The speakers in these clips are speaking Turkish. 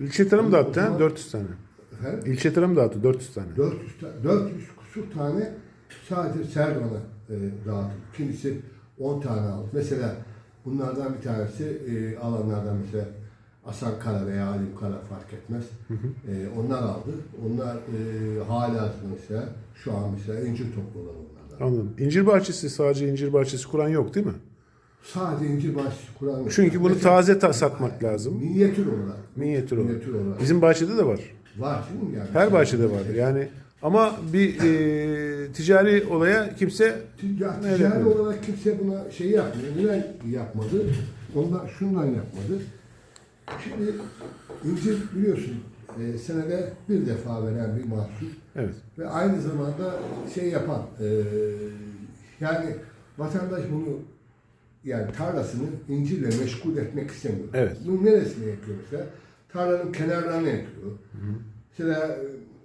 İlçe tarım dağıttı ha zaman- 400 tane. Efendim? İlçe tarım dağıttı 400 tane. 400, ta- 400 kusur tane sadece Serdivan'a e, dağıtıldı. Kimisi 10 tane aldı. Mesela bunlardan bir tanesi e, alanlardan mesela Hasan Kara veya Alim Kara fark etmez. E, onlar aldı. Onlar e, hala mesela şu an mesela incir topluyorlar onlardan. Anladım. İncir bahçesi sadece incir bahçesi kuran yok değil mi? Sadece bahçesi kuran. Çünkü bunu taze ta- satmak lazım. Minyatür olarak. Minyatür olarak. Minyatür olarak. Bizim bahçede de var. Var değil mi yani? Her bahçede vardır. Yani ama bir e, ticari olaya kimse Ya, ticari evet. olarak kimse buna şey yapmıyor. Neden yapmadı? Ondan şundan yapmadı. Şimdi incir biliyorsun e, senede bir defa veren bir mahsul evet. ve aynı zamanda şey yapan e, yani vatandaş bunu yani tarlasını incirle meşgul etmek istemiyor. Evet. Bunu neresine yapıyor mesela? Tarlanın kenarlarına yapıyor. Mesela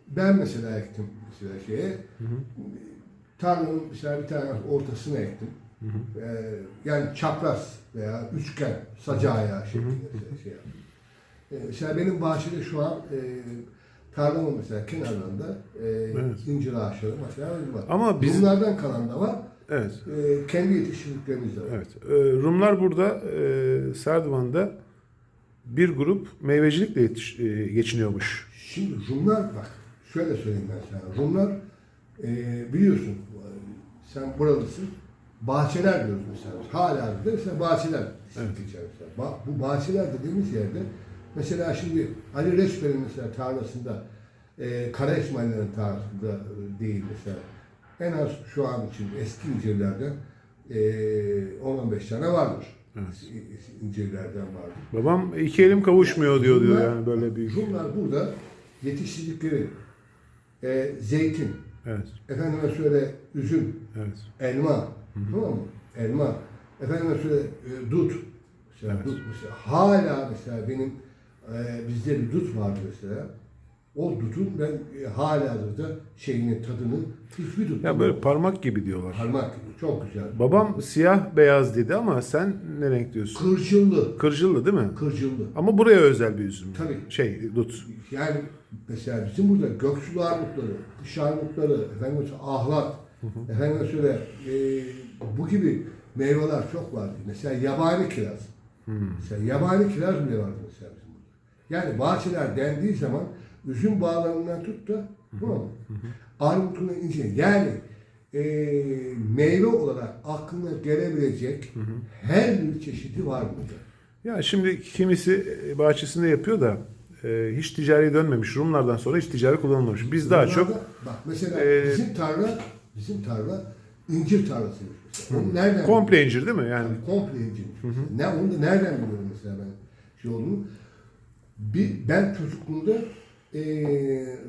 ben mesela ektim mesela şeye. Tarlanın mesela bir tane ortasına ektim. Ee, yani çapraz veya üçgen saca ayağı şeklinde mesela şey yaptım. Ee, mesela benim bahçede şu an e, tarlamın mesela kenarlarında e, Evet. incir ağaçları mesela var. Ama biz- Bunlardan kalan da var. Evet. E, kendi yetiştirdiklerimiz de var. Evet. E, Rumlar burada e, Serdivan'da bir grup meyvecilikle yetiş, e, geçiniyormuş. Şimdi Rumlar bak şöyle söyleyeyim ben sana. Rumlar e, biliyorsun sen buralısın. Bahçeler diyoruz mesela. Hala da mesela bahçeler Evet. mesela. Ba- bu bahçeler dediğimiz yerde mesela şimdi Ali Reçber'in mesela tarlasında e, Kara İsmail'lerin tarlasında değil mesela. En az şu an için eski incirlerden e, 10-15 tane vardır. Evet. İncirlerden vardır. Babam iki elim kavuşmuyor diyor diyor Rumlar- yani böyle büyük. Rumlar burada yetiştirdikleri e, zeytin, Evet. efendime söyle üzüm, Evet. elma, tamam mı? Elma, efendime söyle e, dut. Mesela Evet. dut mesela hala mesela benim e, bizde bir dut vardı mesela. O dutun ben e, hala da şeyini tadını hiçbir dut. Ya böyle parmak gibi diyorlar. parmak çok güzel. Babam siyah beyaz dedi ama sen ne renk diyorsun? Kırçıllı, Kırcıllı değil mi? kırçıllı. Ama buraya özel bir üzüm. Tabii. Şey, dut. Yani mesela bizim burada göksu armutları, kış armutları, efendim mesela ahlat, efendim söyle e, bu gibi meyveler çok vardı. Mesela yabani kiraz. Mesela yabani kiraz bile vardı mesela bizim burada. Yani bahçeler dendiği zaman üzüm bağlarından tut da tamam mı? Armutunu ince. Yani e, meyve olarak aklına gelebilecek her bir çeşidi var burada. Ya şimdi kimisi e, bahçesinde yapıyor da e, hiç ticari dönmemiş. Rumlardan sonra hiç ticari kullanılmamış. Biz daha Bunlarda- çok bak mesela e, bizim tarla bizim tarla incir. Onu nereden komple incir değil mi? Yani Yani komple incir. Ne onu da nereden biliyorum mesela ben şey olduğunu. Bir, ben çocukluğumda e,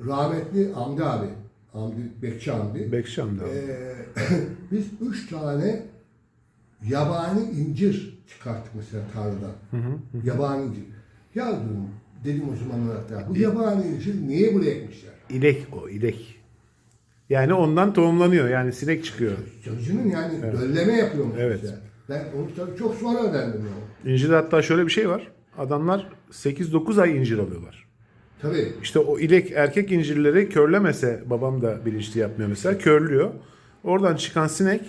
rahmetli Hamdi abi, Hamdi Bekçi Hamdi. Bekşam'da. e, biz üç tane yabani incir çıkarttık mesela tarladan. Yabani incir. Ya dedim, dedim o zamanlar hatta bu yabani incir niye buraya ekmişler? İlek o, ilek. Yani ondan tohumlanıyor. Yani sinek çıkıyor. Çalışının yani dölleme yapıyormuş Evet. mesela. Ben onu tabii çok sonra öğrendim ya. İncirde hatta şöyle bir şey var. Adamlar 8-9 ay incir alıyorlar. Tabii. İşte o ilek erkek incirleri körlemese babam da bilinçli yapmıyor mesela. Körlüyor. Oradan çıkan sinek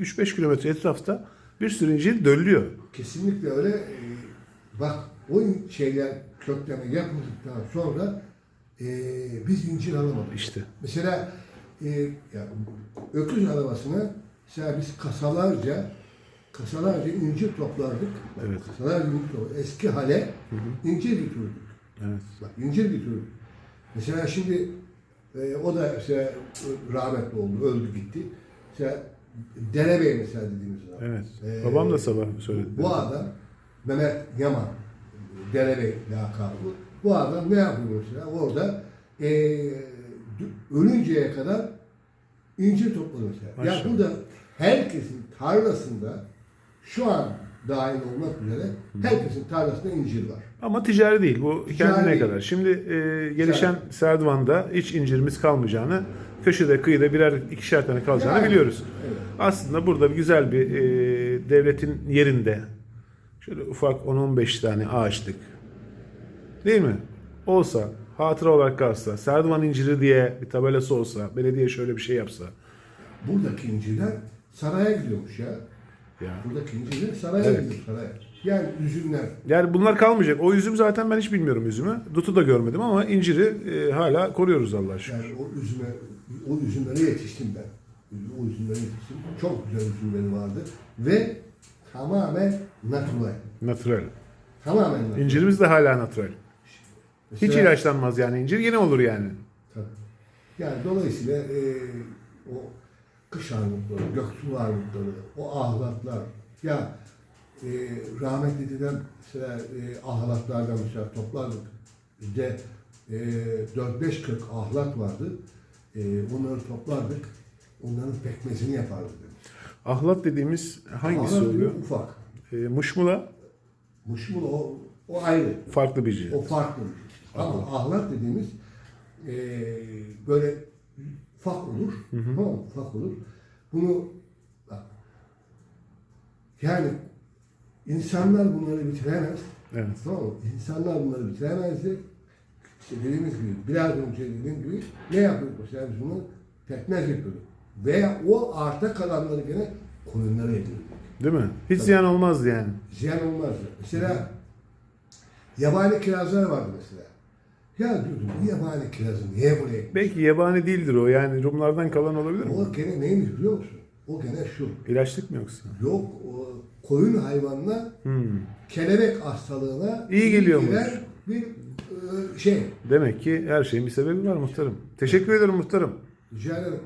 3-5 kilometre etrafta bir sürü incir döllüyor. Kesinlikle öyle. Ee, bak o şeyler kökleme yapmadıktan sonra ee, biz incir alamadık. İşte. Mesela ee, ya, öküz arabasına mesela biz kasalarca kasalarca incir toplardık. Evet. Kasalarca incir toplardık. Eski hale incir götürdük. Evet. Bak incir götürdük. Mesela şimdi e, o da mesela e, rahmetli oldu, öldü gitti. Mesela Derebey mesela dediğimiz adam. Evet. Ee, Babam da sabah söyledi. Bu adam Mehmet Yaman, Derebey lakabı. Bu adam ne yapıyor mesela? Orada e, ölünceye kadar incir topladı mesela. Ya Maşallah. burada herkesin tarlasında şu an dahil olmak üzere herkesin tarlasında incir var. Ama ticari değil. Bu Ticari kendine değil. kadar. Şimdi e, gelişen Serdivan'da hiç incirimiz kalmayacağını, köşede kıyıda birer ikişer tane kalacağını Yani, biliyoruz. evet. Aslında burada bir güzel bir e, devletin yerinde şöyle ufak 10-15 tane ağaçlık değil mi? olsa, hatıra olarak kalsa, Serdivan inciri diye bir tabelası olsa, belediye şöyle bir şey yapsa. Buradaki inciler saraya gidiyormuş ya. Ya. Buradaki inciler saraya Evet. saraya. Yani üzümler. Yani bunlar kalmayacak. O üzüm zaten ben hiç bilmiyorum üzümü. Dutu da görmedim ama inciri e, hala koruyoruz Allah'a şükür. Yani o üzüme, o üzümlere yetiştim ben. O üzümlere yetiştim. Çok güzel üzümleri vardı. Ve tamamen natural. Natural. Tamamen natural. İncirimiz de hala natural. Hiç Mesela- ilaçlanmaz yani incir yine olur yani. Tabii. Yani dolayısıyla e, o kış armutları, göktuğ armutları, o ahlatlar. Ya e, rahmetli dedem mesela e, ahlatlardan mesela toplardık. Bizde e, 4-5 kırk ahlat vardı. E, onları toplardık. Onların pekmezini yapardık. Ahlat dediğimiz hangisi Ahlat oluyor? ufak. E, muşmula Muşmul o, o ayrı. farklı bir cins. O farklı. bir şey. Ama ahlat dediğimiz eee, böyle ufak olur. Tamam mı? Ufak olur. Bunu yani insanlar bunları bitiremez. Evet. Tamam mı? İnsanlar bunları bitiremezdi. İşte dediğimiz gibi, biraz önce dediğim gibi ne yapıyorduk mesela biz bunu? Pekmez yapıyorduk. Veya o arta kalanları gene koyunlara yedirdik. Değil mi? Hiç ziyan olmazdı yani. Ziyan olmazdı. Mesela yabani kirazlar vardı mesela. Ya diyordum bu yabani kirazı niye buraya? Belki yabani değildir o yani Rumlardan kalan olabilir mi? O gene neymiş biliyor musun? O gene şu. İlaçlık mı yoksa? Yok o koyun hayvanına Hmm. kelebek hastalığına İyi geliyormuş. bir e, şey. Demek ki her şeyin bir sebebi var muhtarım. Teşekkür ederim muhtarım. Rica ederim.